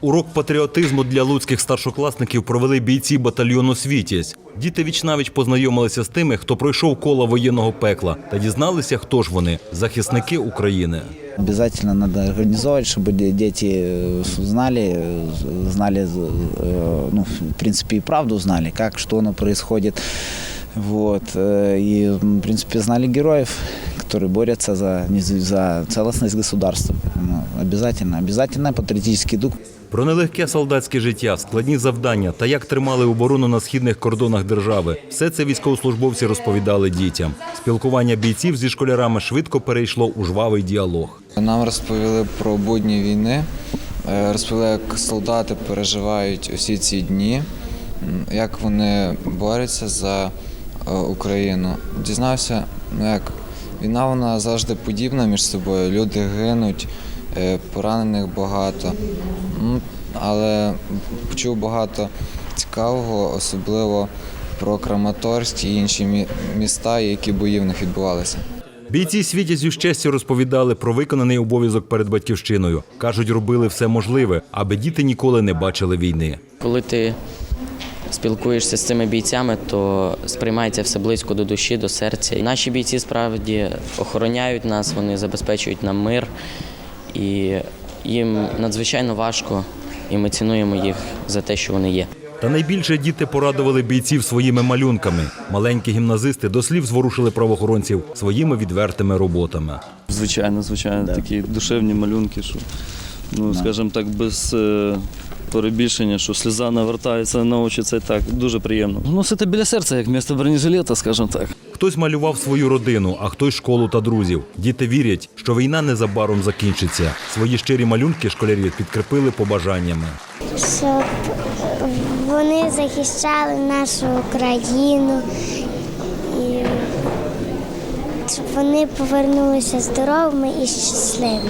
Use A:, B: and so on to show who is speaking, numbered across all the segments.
A: Урок патріотизму для луцьких старшокласників провели бійці батальйону Світязь. Діти вічнавіч познайомилися з тими, хто пройшов коло воєнного пекла, та дізналися, хто ж вони захисники України.
B: Обязательно надо организовать, чтобы де- дети э, с- знали, э, знали, э, ну, в принципе, и правду знали, как, что оно происходит. Вот. э, И, м, в принципе, знали героев, которые борются за, за целостность государства. Ну, обязательно, обязательно патриотический дух.
A: Про нелегке солдатське життя, складні завдання та як тримали оборону на східних кордонах держави. Все це військовослужбовці розповідали дітям. Спілкування бійців зі школярами швидко перейшло у жвавий діалог.
C: Нам розповіли про будні війни, е, розповіли, як солдати переживають усі ці дні, як вони борються за е, Україну. Дізнався, ну, як війна вона завжди подібна між собою. Люди гинуть, е, поранених багато. Але почув багато цікавого, особливо про Краматорськ і інші міста, які бої в них відбувалися.
A: Бійці світязю з честю розповідали про виконаний обов'язок перед батьківщиною. кажуть, робили все можливе, аби діти ніколи не бачили війни.
D: Коли ти спілкуєшся з цими бійцями, то сприймається все близько до душі, до серця. Наші бійці справді охороняють нас, вони забезпечують нам мир, і їм надзвичайно важко, і ми цінуємо їх за те, що вони є.
A: Та найбільше діти порадували бійців своїми малюнками. Маленькі гімназисти до слів зворушили правоохоронців своїми відвертими роботами.
E: Звичайно, звичайно, такі душевні малюнки, що, ну, скажімо так, без е, перебільшення, що сльоза навертається на очі, це так дуже приємно. Носити біля серця, як місто бронежилета, скажімо так.
A: Хтось малював свою родину, а хтось школу та друзів. Діти вірять, що війна незабаром закінчиться. Свої щирі малюнки школярі підкріпили побажаннями.
F: щоб вони захищали нашу Україну і щоб вони повернулися здоровими і щасливими.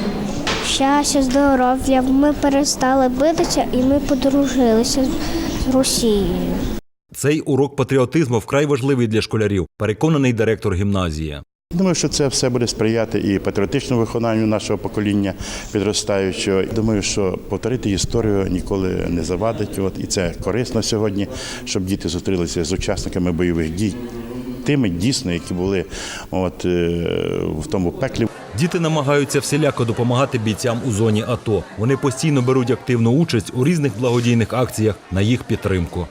F: Щастя, здоров'я, ми перестали битися і ми подружилися з Росією.
A: Цей урок патріотизму вкрай важливий для школярів, переконаний директор гімназії.
G: Думаю, що це все буде сприяти і патріотичному виконанню нашого покоління підростаючого. Думаю, що повторити історію ніколи не завадить. От і це корисно сьогодні, щоб діти зустрілися з учасниками бойових дій, тими дійсно, які були от е, в тому пеклі.
A: Діти намагаються всіляко допомагати бійцям у зоні АТО. Вони постійно беруть активну участь у різних благодійних акціях на їх підтримку.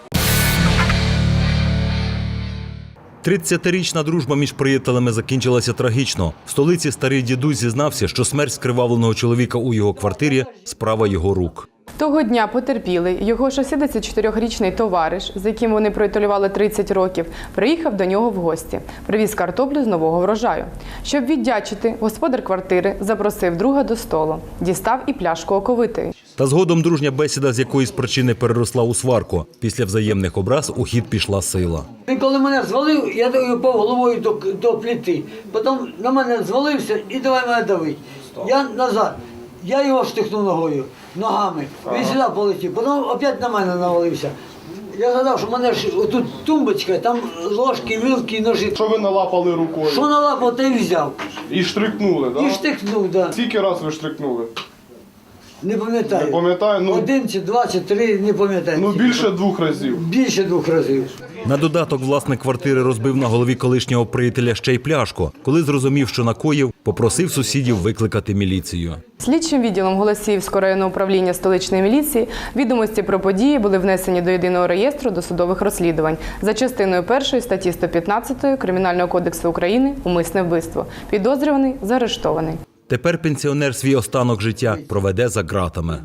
A: 30-річна дружба між приятелями закінчилася трагічно. В столиці старий дідусь зізнався, що смерть скривавленого чоловіка у його квартирі справа його рук.
H: Того дня потерпілий його 64-річний товариш, з яким вони проітолювали 30 років, приїхав до нього в гості. Привіз картоплю з нового врожаю. Щоб віддячити, господар квартири запросив друга до столу, дістав і пляшку оковитої.
A: Та згодом дружня бесіда з якоїсь причини переросла у сварку. Після взаємних образ у хід пішла сила.
I: Він коли мене звалив, я упав головою до, до плити. Потім на мене звалився і давай мене давить. Я назад. Я його штихнув ногою, ногами. Він сюди полетів. Потім опять на мене навалився. Я згадав, що в мене ж тут тумбочка, там ложки, вилки, ножі.
J: Що ви налапали рукою?
I: Що налапав, те й взяв.
J: І штрикнули, так?
I: І штихнув, да.
J: Скільки раз ви штрикнули?
I: Не пам'ятаю.
J: Не пам'ятаю, ну-
I: Один чи два, чи три, не пам'ятаю.
J: Ну більше двох разів.
I: Більше двох разів.
A: На додаток власник квартири розбив на голові колишнього приятеля ще й пляшку. Коли зрозумів, що накоїв, попросив сусідів викликати міліцію.
H: Слідчим відділом Голосіївського районного управління столичної міліції відомості про події були внесені до єдиного реєстру досудових розслідувань за частиною першої статті 115 Кримінального кодексу України умисне вбивство. Підозрюваний заарештований.
A: Тепер пенсіонер свій останок життя проведе за ґратами.